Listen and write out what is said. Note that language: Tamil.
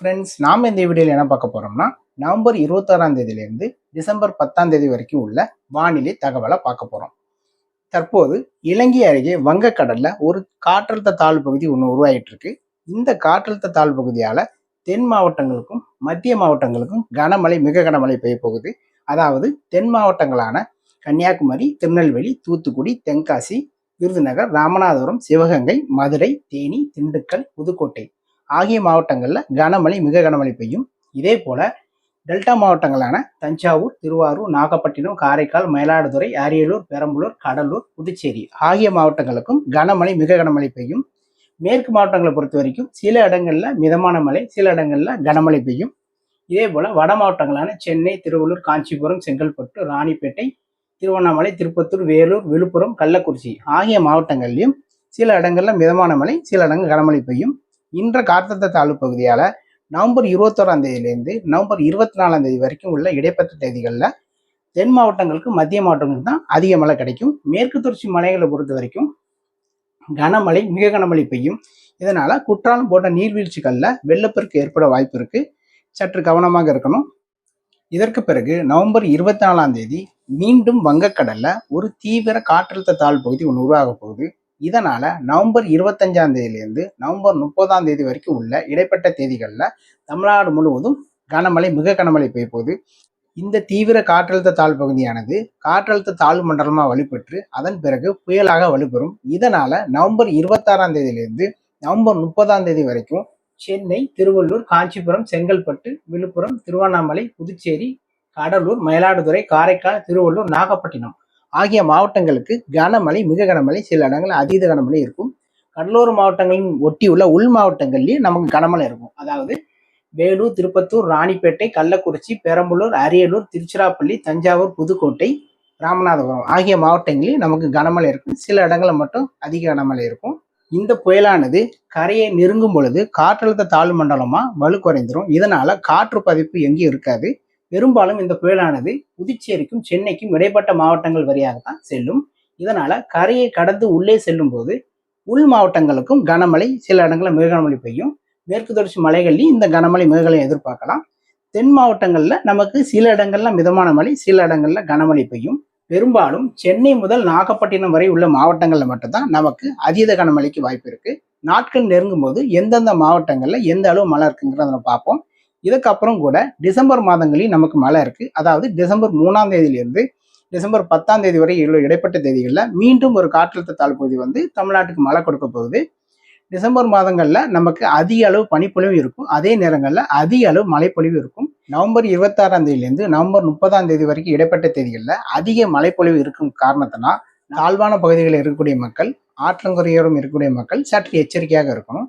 ஃப்ரெண்ட்ஸ் நாம் இந்த வீடியோவில் என்ன பார்க்க போகிறோம்னா நவம்பர் இருபத்தாறாம் தேதியிலேருந்து டிசம்பர் பத்தாம் தேதி வரைக்கும் உள்ள வானிலை தகவலை பார்க்க போகிறோம் தற்போது இலங்கை அருகே வங்கக்கடலில் ஒரு காற்றழுத்த தாழ்வு பகுதி ஒன்று உருவாகிட்டு இருக்கு இந்த காற்றழுத்த தாழ்வு பகுதியால் தென் மாவட்டங்களுக்கும் மத்திய மாவட்டங்களுக்கும் கனமழை மிக கனமழை பெய்ய போகுது. அதாவது தென் மாவட்டங்களான கன்னியாகுமரி திருநெல்வேலி தூத்துக்குடி தென்காசி விருதுநகர் ராமநாதபுரம் சிவகங்கை மதுரை தேனி திண்டுக்கல் புதுக்கோட்டை. ஆகிய மாவட்டங்களில் கனமழை மிக கனமழை பெய்யும். இதே போல டெல்டா மாவட்டங்களான தஞ்சாவூர் திருவாரூர் நாகப்பட்டினம் காரைக்கால் மயிலாடுதுறை அரியலூர் பெரம்பலூர் கடலூர் புதுச்சேரி ஆகிய மாவட்டங்களுக்கும் கனமழை மிக கனமழை பெய்யும். மேற்கு மாவட்டங்களை பொறுத்த வரைக்கும் சில இடங்களில் மிதமான மழை சில இடங்களில் கனமழை பெய்யும். இதே போல் வட மாவட்டங்களான சென்னை திருவள்ளூர் காஞ்சிபுரம் செங்கல்பட்டு ராணிப்பேட்டை திருவண்ணாமலை திருப்பத்தூர் வேலூர் விழுப்புரம் கள்ளக்குறிச்சி ஆகிய மாவட்டங்கள்லையும் சில இடங்களில் மிதமான மழை சில இடங்கள் கனமழை பெய்யும். இன்ற காற்றழுத்த தாழ்வு பகுதியால நவம்பர் இருபத்தோராம் தேதியிலேருந்து நவம்பர் இருபத்தி நாலாம் தேதி வரைக்கும் உள்ள இடைப்பட்ட தேதிகளில் தென் மாவட்டங்களுக்கு மத்திய மாவட்டங்களுக்கு தான் அதிக மழை கிடைக்கும். மேற்கு தொடர்ச்சி மலைகளை பொறுத்த வரைக்கும் கனமழை மிக கனமழை பெய்யும். இதனால குற்றாலம் போன்ற நீர்வீழ்ச்சிகளில் வெள்ளப்பெருக்கு ஏற்பட வாய்ப்பு இருக்கு. சற்று கவனமாக இருக்கணும். இதற்கு பிறகு நவம்பர் இருபத்தி நாலாம் தேதி மீண்டும் வங்கக்கடலில் ஒரு தீவிர காற்றழுத்த தாழ்வு பகுதி ஒன்று உருவாக போகுது. இதனால் நவம்பர் இருபத்தஞ்சாம் தேதியிலேருந்து நவம்பர் முப்பதாம் தேதி வரைக்கும் உள்ள இடைப்பட்ட தேதிகளில் தமிழ்நாடு முழுவதும் கனமழை மிக கனமழை பெய்ய போகுது. இந்த தீவிர காற்றழுத்த தாழ் பகுதியானது காற்றழுத்த தாழ்வு மண்டலமாக வலுப்பெற்று அதன் பிறகு புயலாக வலுப்பெறும். இதனால் நவம்பர் இருபத்தாறாம் தேதியிலேருந்து நவம்பர் முப்பதாம் தேதி வரைக்கும் சென்னை திருவள்ளூர் காஞ்சிபுரம் செங்கல்பட்டு விழுப்புரம் திருவண்ணாமலை புதுச்சேரி கடலூர் மயிலாடுதுறை காரைக்கால் திருவள்ளூர் நாகப்பட்டினம் ஆகிய மாவட்டங்களுக்கு கனமழை மிக கனமழை சில இடங்களில் அதீத கனமழை இருக்கும். கடலோர மாவட்டங்களின் ஒட்டியுள்ள உள் மாவட்டங்கள்லேயும் நமக்கு கனமழை இருக்கும். அதாவது வேலூர் திருப்பத்தூர் ராணிப்பேட்டை கள்ளக்குறிச்சி பெரம்பலூர் அரியலூர் திருச்சிராப்பள்ளி தஞ்சாவூர் புதுக்கோட்டை ராமநாதபுரம் ஆகிய மாவட்டங்களில் நமக்கு கனமழை இருக்கும். சில இடங்களில் மட்டும் அதிக கனமழை இருக்கும். இந்த புயலானது கரையை நெருங்கும் பொழுது காற்றழுத்த தாழ்வு மண்டலமாக வலு குறைந்துடும் இதனால காற்று பதிப்பு எங்கேயும் இருக்காது. பெரும்பாலும் இந்த புயலானது புதுச்சேரிக்கும் சென்னைக்கும் இடைப்பட்ட மாவட்டங்கள் வழியாகத்தான் செல்லும். இதனால கரையை கடந்து உள்ளே செல்லும் போது உள் மாவட்டங்களுக்கும் கனமழை சில இடங்களில் மிக கனமழை பெய்யும். மேற்கு தொடர்ச்சி மலைகள்லையும் இந்த கனமழை மிககளை எதிர்பார்க்கலாம். தென் மாவட்டங்களில் நமக்கு சில இடங்கள்ல மிதமான மழை சில இடங்கள்ல கனமழை பெய்யும். பெரும்பாலும் சென்னை முதல் நாகப்பட்டினம் வரை உள்ள மாவட்டங்களில் மட்டும்தான் நமக்கு அதீத கனமழைக்கு வாய்ப்பு இருக்கு. நாட்கள் நெருங்கும் போது எந்தெந்த மாவட்டங்களில் எந்த அளவு மழை இருக்குங்கிறத பார்ப்போம். இதுக்கப்புறம் கூட டிசம்பர் மாதங்களில் நமக்கு மழை இருக்கு. அதாவது டிசம்பர் மூணாம் தேதியிலிருந்து டிசம்பர் பத்தாம் தேதி வரை இவ்வளோ இடைப்பட்ட தேதிகளில் மீண்டும் ஒரு காற்றழுத்த தாழ்பகுதி வந்து தமிழ்நாட்டுக்கு மழை கொடுக்க போகுது. டிசம்பர் மாதங்களில் நமக்கு அதிக அளவு பனிப்பொழிவு இருக்கும். அதே நேரங்களில் அதிக அளவு மழைப்பொழிவு இருக்கும். நவம்பர் இருபத்தாறாம் தேதியிலேருந்து நவம்பர் முப்பதாம் தேதி வரைக்கும் இடைப்பட்ட தேதிகளில் அதிக மழைப்பொழிவு இருக்கும் காரணத்தினால் தாழ்வான பகுதிகளில் இருக்கக்கூடிய மக்கள் ஆற்றங்குறையோரும் இருக்கக்கூடிய மக்கள் சற்று எச்சரிக்கையாக இருக்கணும்.